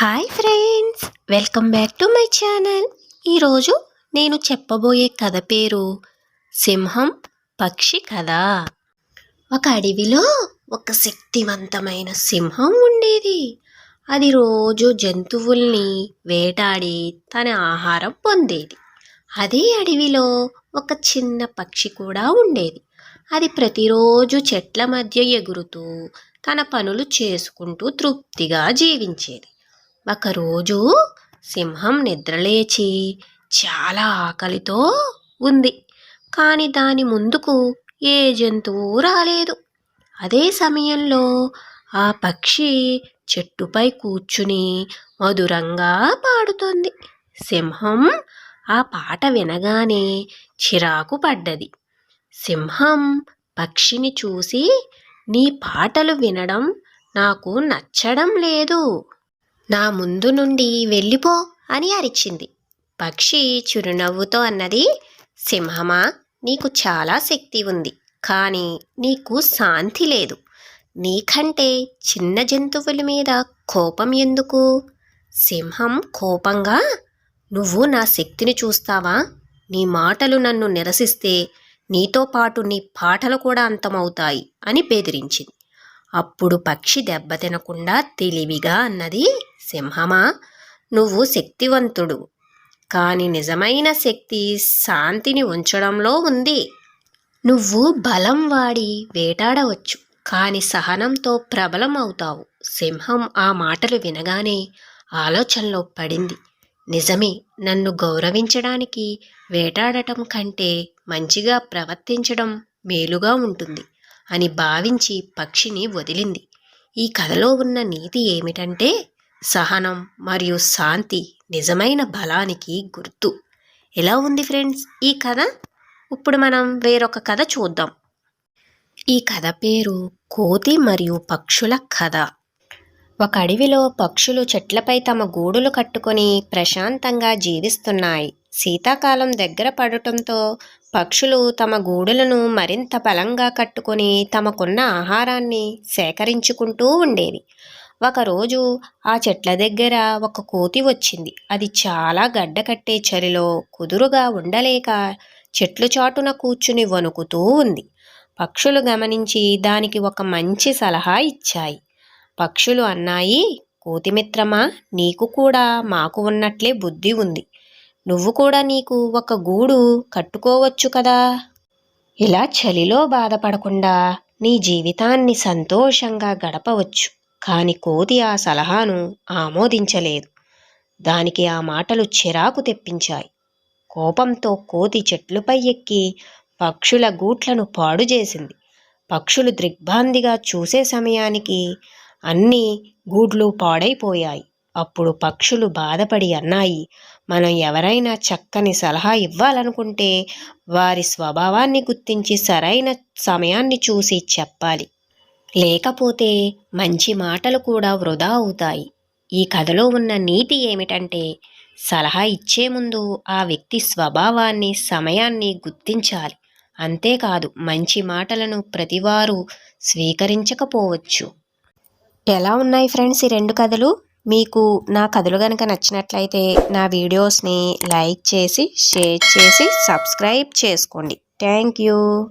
Hi friends welcome back to my channel ఈరోజు నేను చెప్పబోయే కథ పేరు సింహం పక్షి కథ. ఒక అడవిలో ఒక శక్తివంతమైన సింహం ఉండేది. అది రోజు జంతువుల్ని వేటాడి తన ఆహారం పొందేది. అదే అడవిలో ఒక చిన్న పక్షి కూడా ఉండేది. అది ప్రతిరోజు చెట్ల మధ్య ఎగురుతూ తన పనులు చేసుకుంటూ తృప్తిగా జీవించేది. ఒకరోజు సింహం నిద్రలేచి చాలా ఆకలితో ఉంది. కానీ దాని ముందుకు ఏ జంతువు రాలేదు. అదే సమయంలో ఆ పక్షి చెట్టుపై కూర్చుని మధురంగా పాడుతోంది. సింహం ఆ పాట వినగానే చిరాకు పడ్డది. సింహం పక్షిని చూసి నీ పాటలు వినడం నాకు నచ్చడం లేదు. నా ముందు నుండి వెళ్ళిపో అని అరిచింది. పక్షి చిరునవ్వుతో అన్నది సింహమా నీకు చాలా శక్తి ఉంది కానీ నీకు శాంతి లేదు. నీకంటే చిన్న జంతువుల మీద కోపం ఎందుకు? సింహం కోపంగా నువ్వు నా శక్తిని చూస్తావా? నీ మాటలు నన్ను నిరసిస్తే నీతో పాటు నీ పాటలు కూడా అంతమవుతాయి అని బెదిరించింది. అప్పుడు పక్షి దెబ్బతినకుండా తెలివిగా అన్నది సింహమా? నువ్వు శక్తివంతుడు. కానీ నిజమైన శక్తి శాంతిని ఉంచడంలో ఉంది. నువ్వు బలం వాడి వేటాడవచ్చు కానీ సహనంతో ప్రబలం అవుతావు. సింహం ఆ మాటలు వినగానే ఆలోచనలో పడింది. నిజమే నన్ను గౌరవించడానికి వేటాడటం కంటే మంచిగా ప్రవర్తించడం మేలుగా ఉంటుంది అని భావించి పక్షిని వదిలింది. ఈ కథలో ఉన్న నీతి ఏమిటంటే సహనం మరియు శాంతి నిజమైన బలానికి గుర్తు. ఎలా ఉంది ఫ్రెండ్స్ ఈ కథ? ఇప్పుడు మనం వేరొక కథ చూద్దాం. ఈ కథ పేరు కోతి మరియు పక్షుల కథ. ఒక అడవిలో పక్షులు చెట్లపై తమ గూడులు కట్టుకొని ప్రశాంతంగా జీవిస్తున్నాయి. శీతాకాలం దగ్గర పడటంతో పక్షులు తమ గూడులను మరింత బలంగా కట్టుకొని తమకున్న ఆహారాన్ని సేకరించుకుంటూ ఉండేవి. ఒకరోజు ఆ చెట్ల దగ్గర ఒక కోతి వచ్చింది. అది చాలా గడ్డ కట్టే చలిలో కుదురుగా ఉండలేక చెట్లు చాటున కూర్చుని వణుకుతూ ఉంది. పక్షులు గమనించి దానికి ఒక మంచి సలహా ఇచ్చాయి. పక్షులు అన్నాయి కోతిమిత్రమా నీకు కూడా మాకు ఉన్నట్లే బుద్ధి ఉంది. నువ్వు కూడా నీకు ఒక గూడు కట్టుకోవచ్చు కదా ఇలా చలిలో బాధపడకుండా నీ జీవితాన్ని సంతోషంగా గడపవచ్చు. కాని కోతి ఆ సలహాను ఆమోదించలేదు. దానికి ఆ మాటలు చిరాకు తెప్పించాయి. కోపంతో కోతి చెట్లుపై ఎక్కి పక్షుల గూట్లను పాడు చేసింది. పక్షులు దిగ్భాందిగా చూసే సమయానికి అన్ని గూడ్లు పాడైపోయాయి. అప్పుడు పక్షులు బాధపడి అన్నాయి మనం ఎవరైనా చక్కని సలహా ఇవ్వాలనుకుంటే వారి స్వభావాన్ని గుర్తించి సరైన సమయాన్ని చూసి చెప్పాలి. లేకపోతే మంచి మాటలు కూడా వృధా అవుతాయి. ఈ కథలో ఉన్న నీతి ఏమిటంటే సలహా ఇచ్చే ముందు ఆ వ్యక్తి స్వభావాన్ని సమయాన్ని గుర్తించాలి. అంతేకాదు మంచి మాటలను ప్రతివారు స్వీకరించకపోవచ్చు. ఎలా ఉన్నాయి ఫ్రెండ్స్ ఈ రెండు కథలు? మీకు నా కథలు కనుక నచ్చినట్లయితే నా వీడియోస్ని లైక్ చేసి షేర్ చేసి సబ్స్క్రైబ్ చేసుకోండి. Thank you.